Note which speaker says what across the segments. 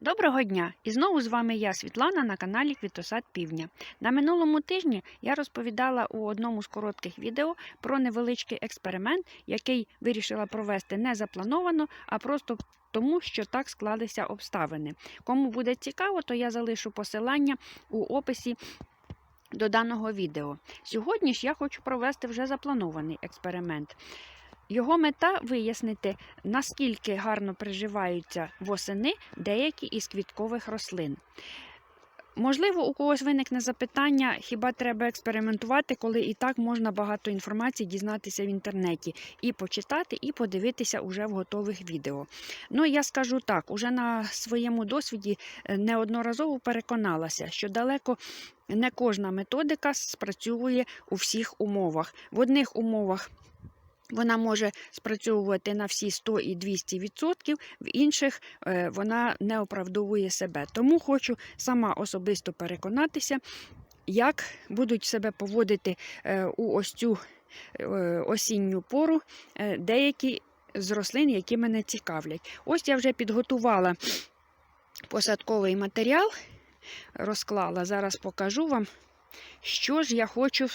Speaker 1: Доброго дня! І знову з вами я, Світлана, на каналі Квітосад Півдня. На минулому тижні я розповідала у одному з коротких відео про невеличкий експеримент, який вирішила провести не заплановано, а просто тому, що так склалися обставини. Кому буде цікаво, то я залишу посилання у описі до даного відео. Сьогодні ж я хочу провести вже запланований експеримент. Його мета вияснити, наскільки гарно приживаються восени деякі із квіткових рослин. Можливо, у когось виникне запитання, хіба треба експериментувати, коли і так можна багато інформації дізнатися в інтернеті, і почитати, і подивитися уже в готових відео. Ну, я скажу так, уже на своєму досвіді е, неодноразово переконалася, що далеко не кожна методика спрацьовує у всіх умовах. В одних умовах вона може спрацьовувати на всі 100 і 200 відсотків, в інших е, вона не оправдовує себе. Тому хочу сама особисто переконатися, як будуть себе поводити е, у ось цю е, осінню пору деякі з рослин, які мене цікавлять. Ось я вже підготувала посадковий матеріал, розклала. Зараз покажу вам, що ж я хочу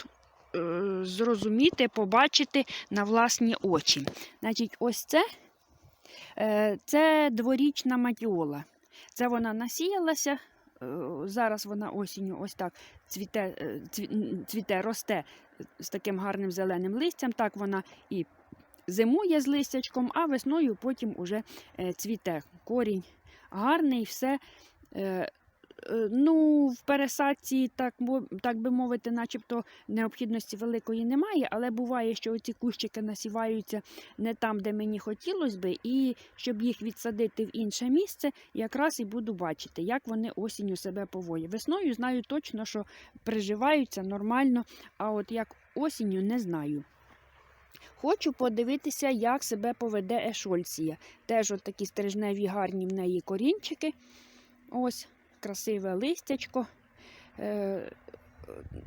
Speaker 1: зрозуміти, побачити на власні очі. Значить, ось це, е, це дворічна матіола. Це вона насіялася. е, Зараз вона осінню ось так цвіте, е, цвіте, росте з таким гарним зеленим листям. Так вона і зимує з листячком, а весною потім уже е, цвіте. Корінь гарний, все. Е, Ну, в пересадці, так, так би мовити, начебто необхідності великої немає, але буває, що ці кущики насіваються не там, де мені хотілося би, і щоб їх відсадити в інше місце, якраз і буду бачити, як вони осінню себе поводять. Весною знаю точно, що приживаються нормально, а от як осінню не знаю. Хочу подивитися, як себе поведе ешольція. Теж от такі стрижневі гарні в неї корінчики. Ось красиве листячко. Е,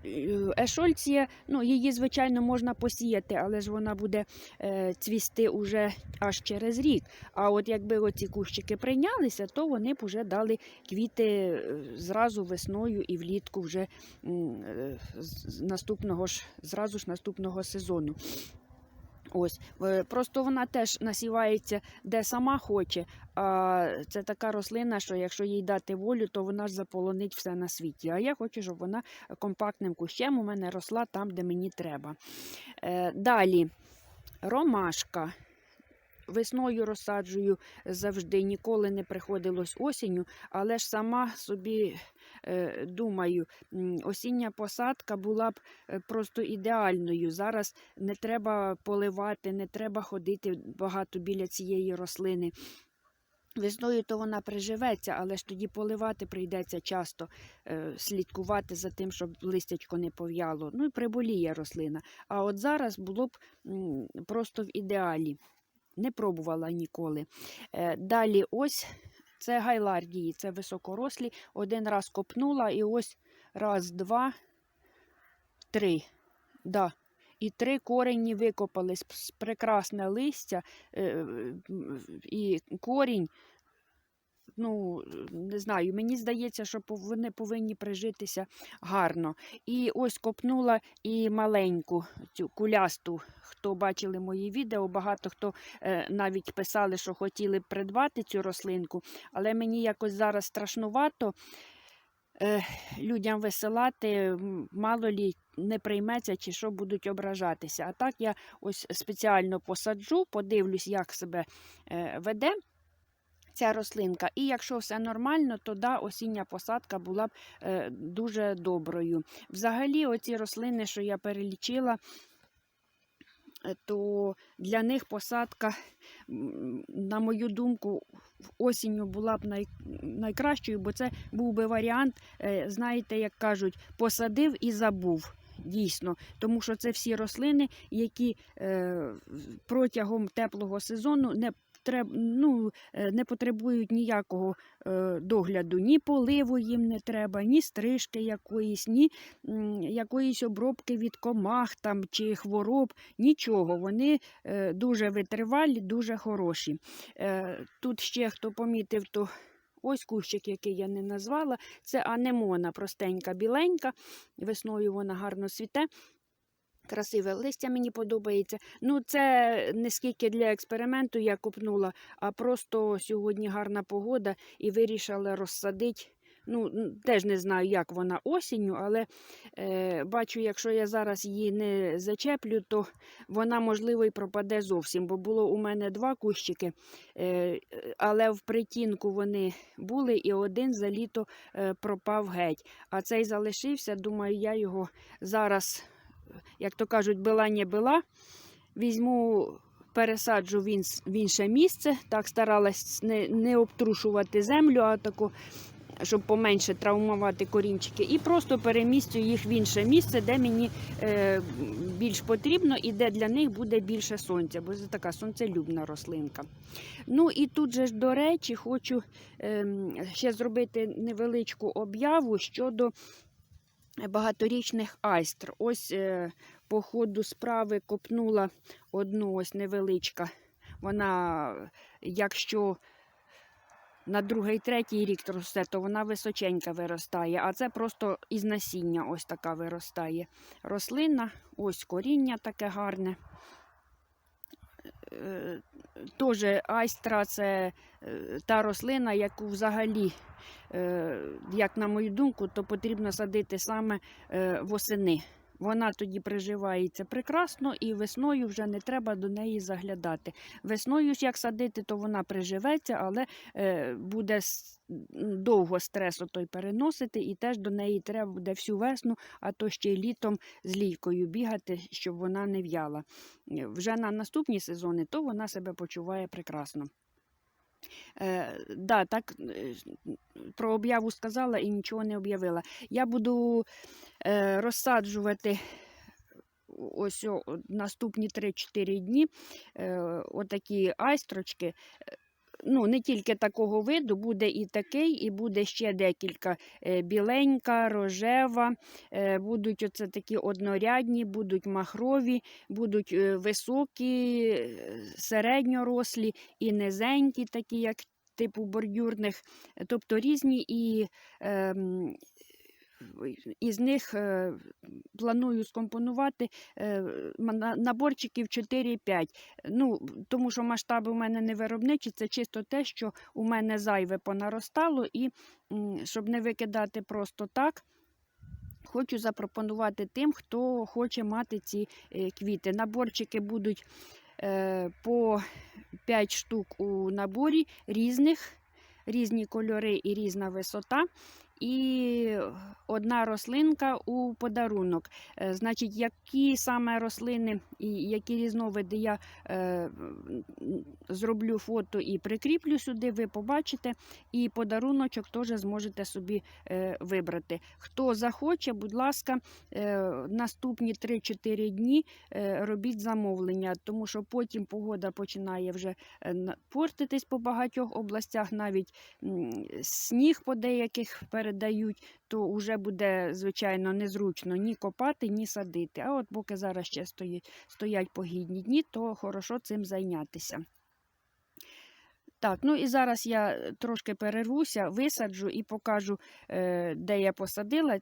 Speaker 1: е, Ешольція, ну, її, звичайно, можна посіяти, але ж вона буде е, цвісти уже аж через рік. А от якби оці кущики прийнялися, то вони б вже дали квіти е, зразу весною і влітку вже е, наступного ж, зразу ж наступного сезону. Ось, просто вона теж насівається де сама хоче. А це така рослина, що якщо їй дати волю, то вона ж заполонить все на світі. А я хочу, щоб вона компактним кущем у мене росла там, де мені треба. Е, далі ромашка. Весною розсаджую завжди, ніколи не приходилось осінню, але ж сама собі думаю, осіння посадка була б е, просто ідеальною. Зараз не треба поливати, не треба ходити багато біля цієї рослини. Весною то вона приживеться, але ж тоді поливати прийдеться часто, е, слідкувати за тим, щоб листячко не пов'яло. Ну і приболіє рослина. А от зараз було б просто в ідеалі. Не пробувала ніколи. Е, Далі ось це гайлардії, це високорослі. Один раз копнула і ось раз, два, три. Да. І три корені викопались. Прекрасне листя е, і корінь. Ну, не знаю, мені здається, що вони повинні прижитися гарно. І ось копнула і маленьку цю кулясту. Хто бачили мої відео, багато хто е, навіть писали, що хотіли б придбати цю рослинку, але мені якось зараз страшнувато е, людям висилати, мало лі не прийметься чи що будуть ображатися. А так я ось спеціально посаджу, подивлюсь, як себе е, веде. Ця рослинка. І якщо все нормально, то да, осіння посадка була б е, дуже доброю. Взагалі, оці рослини, що я перелічила, е, то для них посадка, на мою думку, осінню була б най, найкращою, бо це був би варіант, е, знаєте, як кажуть, посадив і забув. Дійсно, тому що це всі рослини, які е, протягом теплого сезону не ну, е, не потребують ніякого е, догляду, ні поливу їм не треба, ні стрижки якоїсь, ні якоїсь обробки від комах там, чи хвороб, нічого. Вони дуже витривалі, дуже хороші. Тут ще хто помітив, то Ось кущик, який я не назвала, це анемона, простенька, біленька. Весною вона гарно цвіте. Красиве листя мені подобається. Ну, це не скільки для експерименту я купнула, а просто сьогодні гарна погода і вирішила розсадити. Ну, теж не знаю, як вона осінню, але е, бачу, якщо я зараз її не зачеплю, то вона, можливо, і пропаде зовсім. Бо було у мене два кущики, е, але в притінку вони були, і один за літо е, пропав геть. А цей залишився. Думаю, я його зараз, як то кажуть, била не била. Візьму. Пересаджу в, в інше місце, так старалась не, не обтрушувати землю, а таку щоб поменше травмувати корінчики, і просто перемістю їх в інше місце, де мені е, більш потрібно і де для них буде більше сонця, бо це така сонцелюбна рослинка. Ну і тут же ж, до речі, хочу е, ще зробити невеличку об'яву щодо багаторічних айстр. Ось е, по ходу справи копнула одну ось невеличка. Вона, якщо на другий, третій рік росте, то вона височенька виростає, а це просто із насіння ось така виростає рослина, ось коріння таке гарне. Е, айстра це е, та рослина, яку взагалі, е, як на мою думку, то потрібно садити саме е, восени. Вона тоді приживається прекрасно і весною вже не треба до неї заглядати. Весною ж як садити, то вона приживеться, але е, буде довго стрес той переносити, і теж до неї треба буде всю весну, а то ще й літом з лійкою бігати, щоб вона не в'яла. Е, Вже на наступні сезони то вона себе почуває прекрасно. Е, да, так, е, про об'яву сказала і нічого не об'явила. Я буду е, розсаджувати ось о, наступні 3-4 дні е, отакі айстрочки. Е, Ну, не тільки такого виду, буде і такий, і буде ще декілька Е, біленька, рожева, е, будуть оце такі однорядні, будуть махрові, будуть е, високі, е, середньорослі і низенькі, такі, як типу бордюрних, тобто різні і. ем, із них е, планую скомпонувати е, наборчиків 4-5. Ну, тому що масштаби у мене не виробничі, це чисто те, що у мене зайве понаростало, і щоб не викидати просто так. Хочу запропонувати тим, хто хоче мати ці е, квіти. Наборчики будуть по 5 штук у наборі різних, різні кольори і різна висота. І одна рослинка у подарунок. Е, Значить, які саме рослини і які різновиди я е, зроблю фото і прикріплю сюди, ви побачите. І подаруночок теж зможете собі е, вибрати. Хто захоче, будь ласка, е, наступні 3-4 дні е, робіть замовлення, тому що потім погода починає вже е, портитись по багатьох областях, навіть м, сніг по деяких передають, то вже буде, звичайно, незручно ні копати, ні садити. А от поки зараз ще стоять, стоять погідні дні, то хорошо цим зайнятися. Так, ну і зараз я трошки перервуся, висаджу і покажу, е, де я посадила е,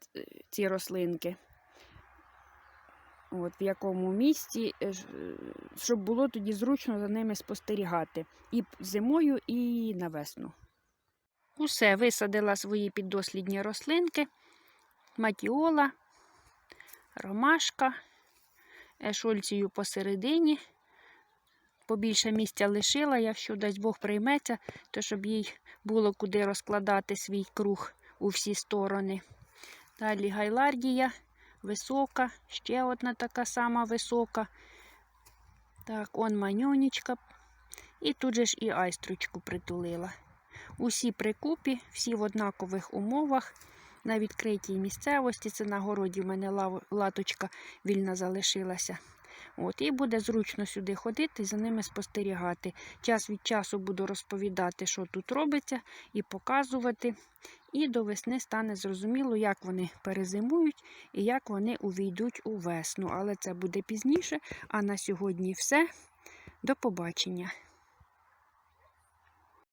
Speaker 1: ці рослинки. От, в якому місці, е, щоб було тоді зручно за ними спостерігати і зимою, і на весну. Усе, висадила свої піддослідні рослинки, матіола, ромашка, ешольцію посередині. Побільше місця лишила, якщо дасть Бог прийметься, то щоб їй було куди розкладати свій круг у всі сторони. Далі гайлардія висока, ще одна така сама висока. Так, он маньонечка. І тут же ж і айстрочку притулила. Усі прикупі, всі в однакових умовах. На відкритій місцевості, це на городі в мене латочка вільна залишилася. От, і буде зручно сюди ходити за ними спостерігати. Час від часу буду розповідати, що тут робиться, і показувати. І до весни стане зрозуміло, як вони перезимують і як вони увійдуть у весну. Але це буде пізніше. А на сьогодні все. До побачення.